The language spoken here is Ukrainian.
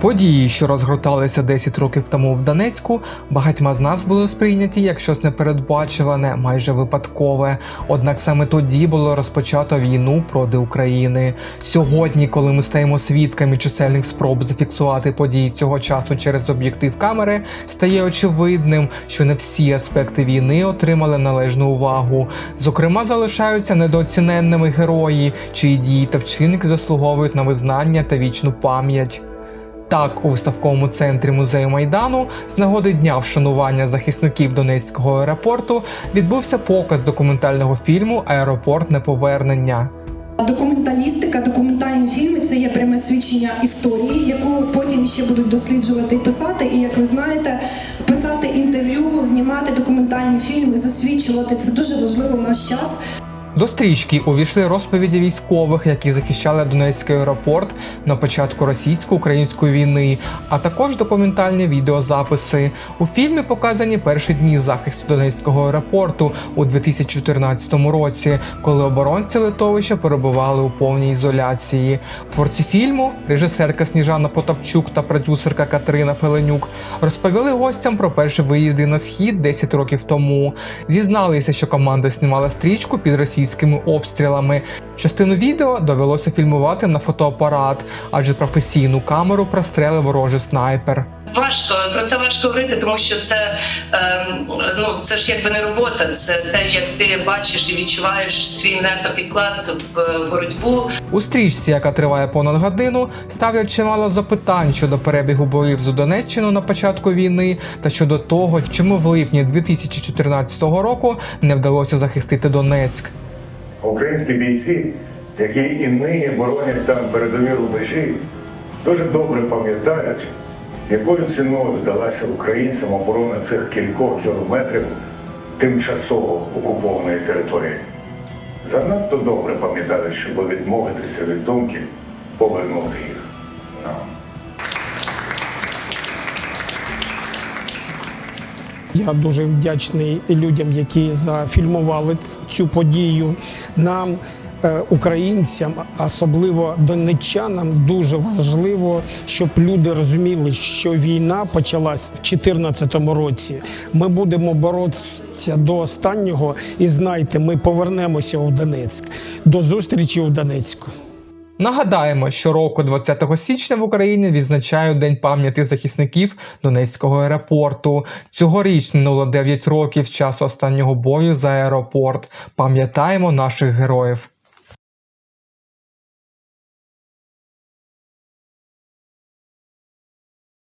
Події, що розгорталися 10 років тому в Донецьку, багатьма з нас були сприйняті як щось непередбачуване, майже випадкове. Однак саме тоді було розпочато війну проти України. Сьогодні, коли ми стаємо свідками чисельних спроб зафіксувати події цього часу через об'єктив камери, стає очевидним, що не всі аспекти війни отримали належну увагу. Зокрема, залишаються недооціненними герої, чиї дії та вчинки заслуговують на визнання та вічну пам'ять. Так, у виставковому центрі музею Майдану з нагоди дня вшанування захисників Донецького аеропорту відбувся показ документального фільму Аеропорт неповернення. Документалістика, документальні фільми це є пряме свідчення історії, яку потім ще будуть досліджувати і писати. І як ви знаєте, писати інтерв'ю, знімати документальні фільми, засвідчувати це дуже важливо в наш час. До стрічки увійшли розповіді військових, які захищали Донецький аеропорт на початку російсько-української війни, а також документальні відеозаписи. У фільмі показані перші дні захисту Донецького аеропорту у 2014 році, коли оборонці литовища перебували у повній ізоляції. Творці фільму, режисерка Сніжана Потапчук та продюсерка Катерина Феленюк, розповіли гостям про перші виїзди на схід 10 років тому. Зізналися, що команда знімала стрічку під російськими обстрілами. Частину відео довелося фільмувати на фотоапарат, адже професійну камеру прострелив ворожий снайпер. Важко про це важко говорити, тому що це ем, ну це ж якби не робота, це те, як ти бачиш і відчуваєш свій внесок і вклад в боротьбу. У стрічці, яка триває понад годину, ставлять чимало запитань щодо перебігу боїв за Донеччину на початку війни та щодо того, чому в липні 2014 року не вдалося захистити Донецьк. Українські бійці, які і нині боронять там передові рубежі, дуже добре пам'ятають, якою ціною вдалася українцям оборона цих кількох кілометрів тимчасово окупованої території. Занадто добре пам'ятають, щоб відмовитися від думки повернути їх Я дуже вдячний людям, які зафільмували цю подію. Нам, е, українцям, особливо донеччанам, дуже важливо, щоб люди розуміли, що війна почалась в 2014 році. Ми будемо боротися до останнього, і знайте, ми повернемося у Донецьк. До зустрічі у Донецьку. Нагадаємо, що року 20 січня в Україні відзначають День пам'яті захисників Донецького аеропорту. Цьогоріч минуло 9 років часу останнього бою за аеропорт. Пам'ятаємо наших героїв.